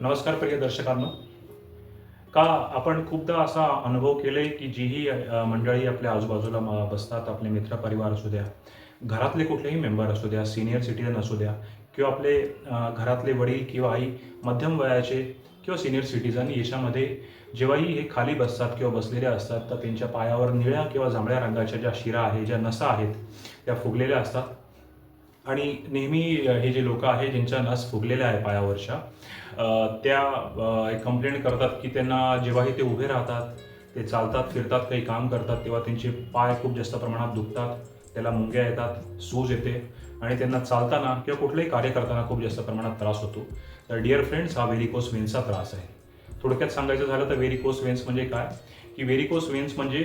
नमस्कार प्रिय दर्शकांनो. का आपण खूपदा असा अनुभव केले की जीही मंडळी आपल्या आजूबाजूला बसतात आपले मित्र परिवार असू द्या घरातले कुठलेही मेंबर असू द्या सिनियर सिटीजन असू द्या किंवा आपले घरातले वडील किंवा आई मध्यम वयाचे किंवा सिनियर सिटीजन याच्यामध्ये जेव्हाही हे खाली बसतात किंवा बसलेले असतात तर त्यांच्या पायावर निळ्या किंवा जांभळ्या रंगाच्या ज्या शिरा आहे ज्या नसा आहेत त्या फुगलेल्या असतात. आणि नेहमी हे जे लोक आहे ज्यांच्या नस फुगलेल्या आहे पायावरच्या त्या कंप्लेंट करतात की त्यांना जेव्हाही ते उभे राहतात ते चालतात फिरतात काही काम करतात तेव्हा त्यांचे पाय खूप जास्त प्रमाणात दुखतात त्याला मुंग्या येतात सूज येते आणि त्यांना चालताना किंवा कुठलंही कार्य करताना खूप जास्त प्रमाणात त्रास होतो. तर डिअर फ्रेंड्स हा व्हेरिकोस वेन्सचा त्रास आहे. थोडक्यात सांगायचं झालं तर व्हेरिकोस वेन्स म्हणजे काय? की व्हेरिकोस वेन्स म्हणजे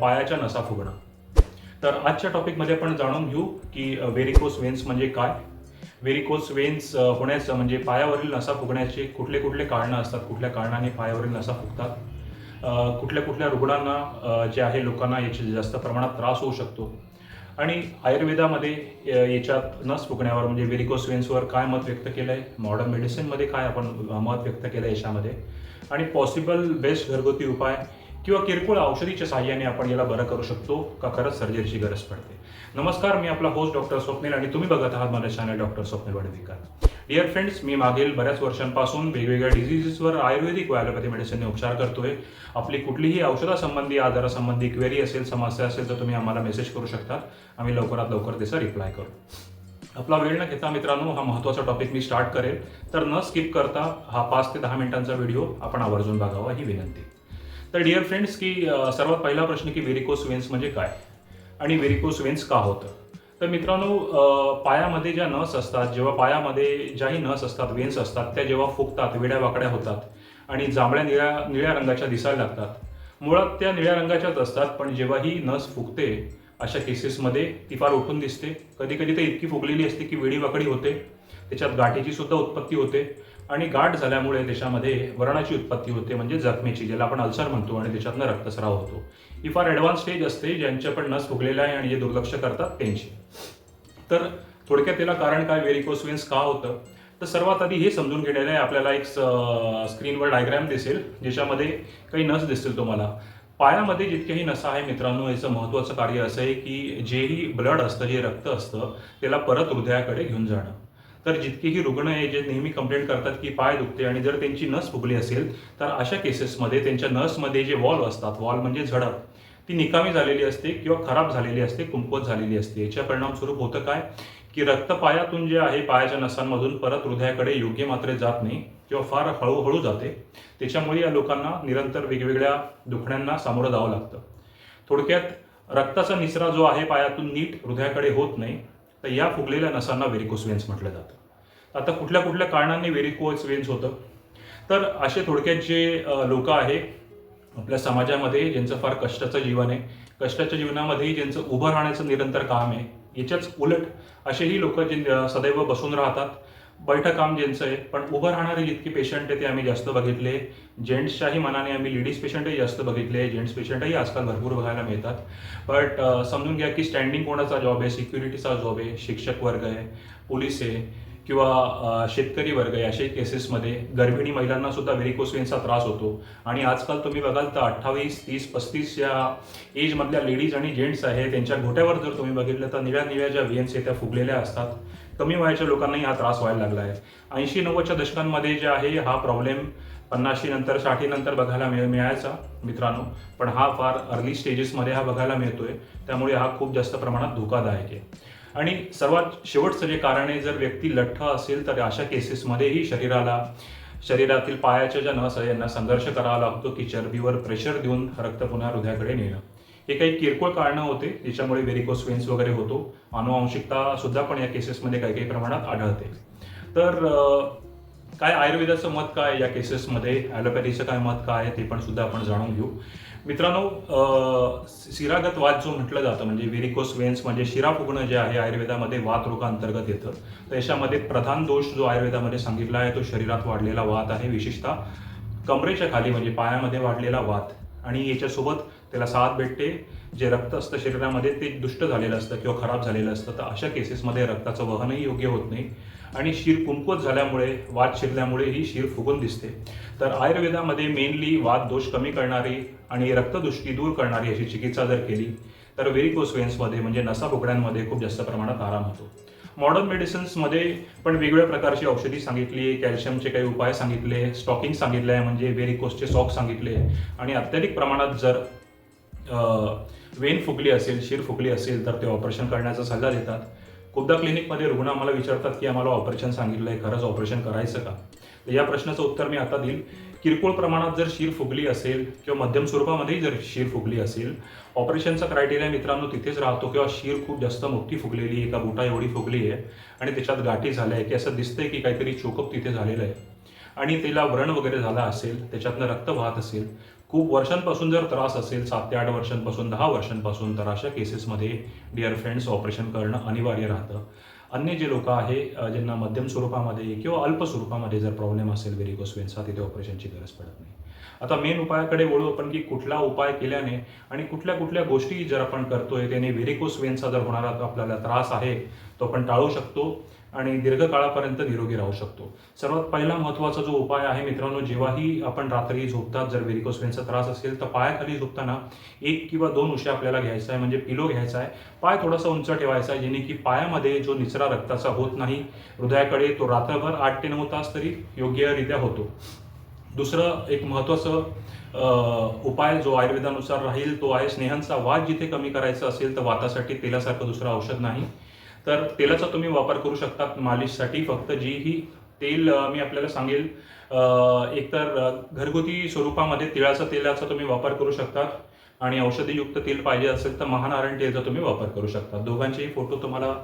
पायाच्या नसा फुगणं. तर आजच्या टॉपिकमध्ये आपण जाणून घेऊ की व्हेरिकोस वेन्स म्हणजे काय? व्हेरिकोस वेन्स होण्याचं म्हणजे पायावरील नसा फुगण्याचे कुठले कुठले कारणं असतात कुठल्या कारणाने पायावरील नसा फुगतात? कुठल्या कुठल्या रुग्णांना जे आहे लोकांना याचे जास्त प्रमाणात त्रास होऊ शकतो? आणि आयुर्वेदामध्ये याच्यात नस फुगण्यावर म्हणजे व्हेरिकोस वेन्सवर काय मत व्यक्त केलं आहे मॉडर्न मेडिसिनमध्ये काय आपण मत व्यक्त केलं आहे याच्यामध्ये? आणि पॉसिबल बेस्ट घरगुती उपाय किंवा किरकोळ औषधीच्या साह्याने आपण याला बरं करू शकतो का? खरंच सर्जरीची गरज पडते. नमस्कार मी आपला होस्ट डॉक्टर स्वप्नील आणि तुम्ही बघत आहात माझ्या channel doctor Swapnil Wadvikar dear friends मी मागील बऱ्याच वर्षांपासून वेगवेगळ्या डिझिजेसवर आयुर्वेदिक व ॲलोपॅथी मेडिसिनने उपचार करतोय. आपली कुठलीही औषधासंबंधी आजारासंबंधी क्वेरी असेल समस्या असेल तर तुम्ही आम्हाला मेसेज करू शकता आम्ही लवकरात लवकर त्याचा रिप्लाय करू. आपला वेळ न घेता मित्रांनो हा महत्त्वाचा टॉपिक मी स्टार्ट करेल. तर न स्किप करता हा पाच ते दहा मिनिटांचा व्हिडिओ आपण आवर्जून बघावा ही विनंती. तर डिअर फ्रेंड्स की सर्वात पहिला प्रश्न की व्हेरिकोस वेन्स म्हणजे काय? आणि व्हेरिकोस वेन्स का होतं? तर मित्रांनो पायामध्ये ज्या नस असतात जेव्हा पायामध्ये ज्याही नस असतात वेन्स असतात त्या जेव्हा फुगतात वेड्या वाकड्या होतात आणि जांभळ्या निळ्या निळ्या रंगाच्या दिसायला लागतात मुळात त्या निळ्या रंगाच्याच असतात पण जेव्हा ही नस फुगते अशा केसेसमध्ये ती फार उठून दिसते. कधी कधी तर इतकी फुगलेली असते की वेडी वाकडी होते त्याच्यात गाठीची सुद्धा उत्पत्ती होते. आणि गाठ झाल्यामुळे त्याच्यामध्ये व्रणाची उत्पत्ती होते म्हणजे जखमेची ज्याला आपण अल्सर म्हणतो आणि त्याच्यातनं रक्तस्राव होतो. ही फार ॲडव्हान्स स्टेज असते ज्यांच्या पण नस फुगलेला आहे आणि जे दुर्लक्ष करतात त्यांची तर थोडक्यात त्याला कारण काय? व्हेरिकोस का होतं? तर सर्वात आधी हे समजून घेण्याला आहे आपल्याला एक स्क्रीनवर डायग्रॅम दिसेल ज्याच्यामध्ये काही नस दिसतील तुम्हाला. पायामध्ये जितकेही नसा आहे मित्रांनो याचं महत्त्वाचं कार्य असं आहे की जेही ब्लड असतं जे रक्त असतं त्याला परत हृदयाकडे घेऊन जाणं. तर जितकेही रुग्ण आहे जे नेहमी कंप्लेंट करतात की पाय दुखते आणि जर त्यांची नस फुगली असेल तर अशा केसेसमध्ये त्यांच्या नसमध्ये जे वॉल असतात वॉल म्हणजे झडप ती निकामी झालेली असते किंवा खराब झालेली असते कुंपत झालेली असते. याच्या परिणामस्वरूप होतं काय? की रक्त पायातून जे आहे पायाच्या नसांमधून परत हृदयाकडे योग्य मात्रे जात नाही किंवा फार हळूहळू जाते. त्याच्यामुळे या लोकांना निरंतर वेगवेगळ्या दुखण्यांना सामोरं जावं लागतं. थोडक्यात रक्ताचा निचरा जो आहे पायातून नीट हृदयाकडे होत नाही. तर या फुगलेल्या नसांना व्हेरिकोस वेन्स म्हटलं जातं. आता कुठल्या कुठल्या कारणांनी व्हेरिकोस वेन्स होतं? तर असे थोडक्यात जे लोक आहे आपल्या समाजामध्ये ज्यांचं फार कष्टाचं जीवन आहे कष्टाच्या जीवनामध्ये ज्यांचं उभं राहण्याचं निरंतर काम आहे याच्याच उलट असेही लोक जे सदैव बसून राहतात. बैठं काम ज्यांचं आहे पण उभं राहणारे जितके पेशंट आहे ते आम्ही जास्त बघितले. जेंट्सच्याही मनाने आम्ही लेडीज पेशंटही जास्त बघितले. जेंट्स पेशंटही आजकाल भरपूर बघायला मिळतात. बट समजून घ्या की स्टँडिंग कोणाचा जॉब आहे सिक्युरिटीचा जॉब आहे शिक्षक वर्ग आहे पोलीस आहे किंवा शेतकरी वर्ग आहे असे केसेसमध्ये गर्भिणी महिलांना सुद्धा व्हेरिकोस त्रास होतो. आणि आजकाल तुम्ही बघाल तर अठ्ठावीस तीस पस्तीस या एजमधल्या लेडीज आणि जेंट्स आहे त्यांच्या घोट्यावर जर तुम्ही बघितलं तर निळ्या निळ्या ज्या वेन्स आहेत त्या फुगलेल्या असतात. कमी वयाच्या लोकांनाही हा त्रास व्हायला लागला आहे. ऐंशी नव्वदच्या दशकांमध्ये जे आहे हा प्रॉब्लेम पन्नाशी नंतर साठी नंतर बघायला मिळ मिळायचा मित्रांनो. पण हा फार अर्ली स्टेजेसमध्ये हा बघायला मिळतोय. त्यामुळे हा खूप जास्त प्रमाणात धोकादायक आहे. आणि सर्वात शेवटचं जे कारण आहे जर व्यक्ती लठ्ठ असेल तर अशा केसेसमध्येही शरीराला शरीरातील पायाच्या ज्या नस आहे यांना संघर्ष करावा लागतो की चरबीवर प्रेशर देऊन रक्त पुन्हा हृदयाकडे नेणं. हे काही किरकोळ कारणं होते ज्याच्यामुळे व्हेरिकोस वेन्स वगैरे होतो. अनुवांशिकता सुद्धा पण या केसेसमध्ये काही काही प्रमाणात आढळते. तर काय आयुर्वेदाचं मत काय या केसेसमध्ये ॲलोपॅथीचं काय मत काय? आहे ते पण सुद्धा आपण जाणून घेऊ. मित्रांनो शिरागत वाद जो म्हटलं जातं म्हणजे व्हेरिकोस वेन्स म्हणजे शिरा फुगणं जे आहे आयुर्वेदामध्ये वात रोगांतर्गत येतं. तर याच्यामध्ये प्रधान दोष जो आयुर्वेदामध्ये सांगितला आहे तो शरीरात वाढलेला वात आहे. विशेषतः कमरेच्या खाली म्हणजे पायामध्ये वाढलेला वात. आणि याच्यासोबत त्याला साथ भेटते. जे रक्त असतं शरीरामध्ये ते दुष्ट झालेलं असतं किंवा खराब झालेलं असतं. तर अशा केसेसमध्ये रक्ताचं वहनही योग्य होत नाही. आणि शीर कुंपवत झाल्यामुळे वाद शिरल्यामुळे ही शीर फुगून दिसते. तर आयुर्वेदामध्ये मेनली वाद दोष कमी करणारी आणि रक्तदृष्टी दूर करणारी अशी चिकित्सा जर केली तर व्हेरिकोस वेन्समध्ये म्हणजे नसा बोकड्यांमध्ये खूप जास्त प्रमाणात आराम होतो. मॉडर्न मेडिसिन्समध्ये पण वेगवेगळ्या प्रकारची औषधी सांगितली कॅल्शियमचे काही उपाय सांगितले स्टॉकिंग सांगितले म्हणजे व्हेरिकोसचे सॉक सांगितले. आणि अत्याधिक प्रमाणात जर वेन फुगली असेल शिर फुगली असेल तर ते ऑपरेशन करण्याचा सल्ला देतात. खूपदा क्लिनिकमध्ये रुग्ण आम्हाला विचारतात की आम्हाला ऑपरेशन सांगितलं आहे खरंच ऑपरेशन करायचं का? तर या प्रश्नाचं उत्तर मी आता देईल किरकोळ प्रमाणात जर शीर फुगली असेल किंवा मध्यम स्वरूपामध्येही जर शीर फुगली असेल ऑपरेशनचा क्रायटेरिया मित्रांनो तिथेच राहतो किंवा शीर खूप जास्त मोठी फुगलेली एका बुटा एवढी फुगली आहे आणि त्याच्यात गाठी झाल्या आहे की असं दिसतंय की काहीतरी चोकअप तिथे झालेलं आहे. आणि त्याला व्रण वगैरे झाला असेल त्याच्यातनं रक्त वाहत असेल खूप वर्षांपासून जर त्रास असेल सात ते आठ वर्षांपासून दहा वर्षांपासून तर अशा केसेसमध्ये डिअर फ्रेंड्स ऑपरेशन करणं अनिवार्य राहतं. अन्य जे लोक आहे ज्यांना मध्यम स्वरूपामध्ये किंवा अल्प स्वरूपामध्ये जर प्रॉब्लेम असेल व्हेरिकोस वेन्सचा तिथे ऑपरेशनची गरज पडत नाही. आता मेन उपायाकडे वळू आपण की कुठला उपाय केल्याने आणि कुठल्या कुठल्या गोष्टी जर आपण करतोय त्याने व्हेरिकोस वेनचा जर होणारा आपल्याला त्रास आहे तो आपण टाळू शकतो आणि दीर्घकाळापर्यंत निरोगी राहू शकतो. सर्वात पहिला महत्त्वाचा जो उपाय आहे मित्रांनो जेव्हाही आपण रात्री झोपतात जर व्हेरिकोस वेनचा त्रास असेल तर पायाखाली झोपताना एक किंवा दोन उशा आपल्याला घ्यायचा आहे म्हणजे पिलो घ्यायचा आहे. पाय थोडासा उंच ठेवायचा आहे जेणे की पायामध्ये जो निचरा रक्ताचा होत नाही हृदयाकडे तो रात्रभर आठ ते नऊ तास तरी योग्यरित्या होतो. दुसरं एक महत्त्वाचं उपाय जो आयुर्वेदानुसार राहील तो आहे स्नेहांचा वाद जिथे कमी करायचा असेल तर वातासाठी तेलासारखं दुसरं औषध नाही. तर तेलाचा तुम्ही वापर करू शकतात मालिशसाठी फक्त जी ही तेल मी आपल्याला सांगेल एकतर घरगुती स्वरूपामध्ये तिळाचा तेलाचा तुम्ही वापर करू शकता आणि औषधीयुक्त तेल पाहिजे असेल तर महानारायण तेलचा तुम्ही वापर करू शकता दोघांचेही फोटो तुम्हाला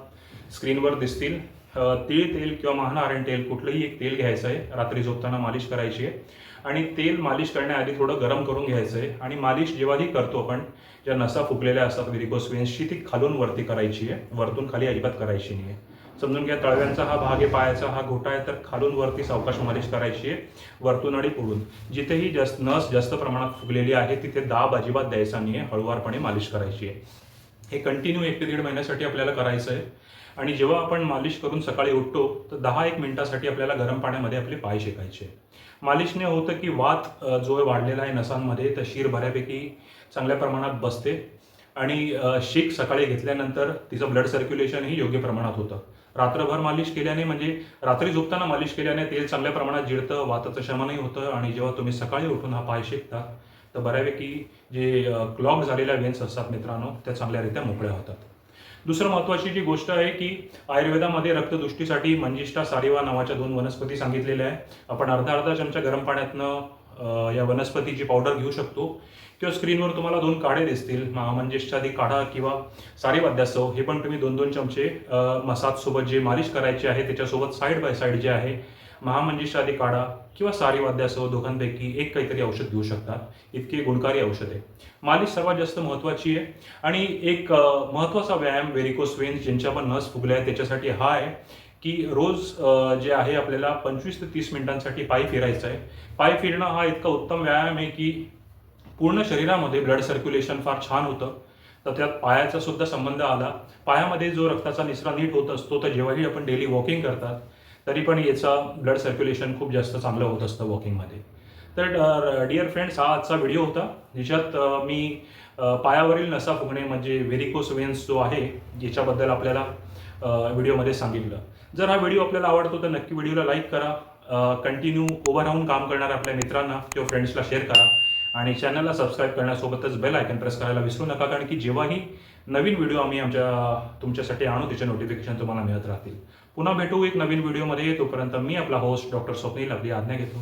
स्क्रीनवर दिसतील. अ, तेल किंवा महानारायण तेल कुठलंही एक तेल घ्यायचं आहे रात्री झोपताना मालिश करायची आहे. आणि तेल मालिश करण्याआधी थोडं गरम करून घ्यायचं आहे. आणि मालिश जेव्हाही करतो आपण ज्या नसा फुगलेल्या असतात व्हेरिकोस ती खालून वरती करायची आहे. वरतून खाली अजिबात करायची नाही आहे. समजून घ्या तळव्यांचा हा भाग आहे पायाचा हा घोटा आहे तर खालून वरती सावकाश मालिश करायची आहे वरतून आणि पुढून. जिथेही जास्त नस जास्त प्रमाणात फुगलेली आहे तिथे दाब अजिबात द्यायचा नाही आहे. हळुवारपणे मालिश करायची आहे. हे कंटिन्यू एक ते दीड महिन्यासाठी आपल्याला करायचं आहे. आणि जेव्हा आपण मालिश करून सकाळी उठतो तर दहा एक मिनिटासाठी आपल्याला गरम पाण्यामध्ये आपले पाय शेकायचे. मालिशने होतं की वात जो वाढलेला आहे नसांमध्ये तर शीर बऱ्यापैकी चांगल्या प्रमाणात बसते. आणि शीक सकाळी घेतल्यानंतर तिचं ब्लड सर्क्युलेशनही योग्य प्रमाणात होतं. रात्रभर मालिश केल्याने म्हणजे रात्री झोपताना मालिश केल्याने तेल चांगल्या प्रमाणात जिडतं वाताचं शमनही होतं आणि जेव्हा तुम्ही सकाळी उठून हा पाय शेकता तर बऱ्यापैकी जे क्लॉग झालेल्या वेन्स असतात मित्रांनो त्या चांगल्यारीत्या मोकळ्या होतात. दुसरं महत्त्वाची जी गोष्ट आहे की आयुर्वेदामध्ये रक्तदृष्टीसाठी मंजिष्ठा सारिवा नावाच्या दोन वनस्पती सांगितलेल्या आहे. आपण अर्धा अर्धा चमचा गरम पाण्यातनं या वनस्पतीची पावडर घेऊ शकतो. किंवा स्क्रीनवर तुम्हाला दोन काढे दिसतील म- आधी काढा किंवा सारेवाद्यासव हे पण तुम्ही दोन दोन चमचे मसाजसोबत जे मालिश करायचे आहे त्याच्यासोबत साईड बाय साईड जे आहे महामंजिष्ठा काढा किंवा सारीवाद्यासह दोघांपैकी एक काहीतरी औषध घेऊ शकतात इतकी गुणकारी औषध आहे. मालिश सर्वात जास्त महत्त्वाची आहे. आणि एक महत्त्वाचा व्यायाम व्हेरिकोस वेन्स ज्यांच्या पण नस फुगल्या आहेत त्याच्यासाठी हा आहे की रोज जे आहे आपल्याला पंचवीस ते तीस मिनिटांसाठी पाय फिरायचं आहे. पाय फिरणं हा इतका उत्तम व्यायाम आहे की पूर्ण शरीरामध्ये ब्लड सर्क्युलेशन फार छान होतं. तर त्यात पायाचा सुद्धा संबंध आला. पायामध्ये जो रक्ताचा निचरा नीट होत असतो तर जेव्हाही आपण डेली वॉकिंग करतात तरी पण याचा ब्लड सर्क्युलेशन खूप जास्त चांगलं होत असतं वॉकिंगमध्ये तर डिअर फ्रेंड्स हा आजचा व्हिडिओ होता. ज्याच्यात मी पायावरील नसा फुगणे म्हणजे व्हेरिकोस वेन्स जो आहे ज्याच्याबद्दल आपल्याला व्हिडिओमध्ये सांगितलं. जर हा व्हिडिओ आपल्याला आवडतो तर नक्की व्हिडिओला लाईक करा. कंटिन्यू उभं राहून काम करणाऱ्या आपल्या मित्रांना किंवा फ्रेंड्सला शेअर करा. आणि चॅनलला सबस्क्राईब करण्यासोबतच बेल आयकन प्रेस करायला विसरू नका कारण की जेव्हाही नवीन व्हिडिओ आम्ही आमच्या तुमच्यासाठी आणू त्याचे नोटिफिकेशन तुम्हाला मिळत राहतील. पुन्हा भेटू एक नवीन व्हिडिओमध्ये तोपर्यंत मी आपला होस्ट डॉक्टर स्वप्नील आपली आज्ञा घेतो.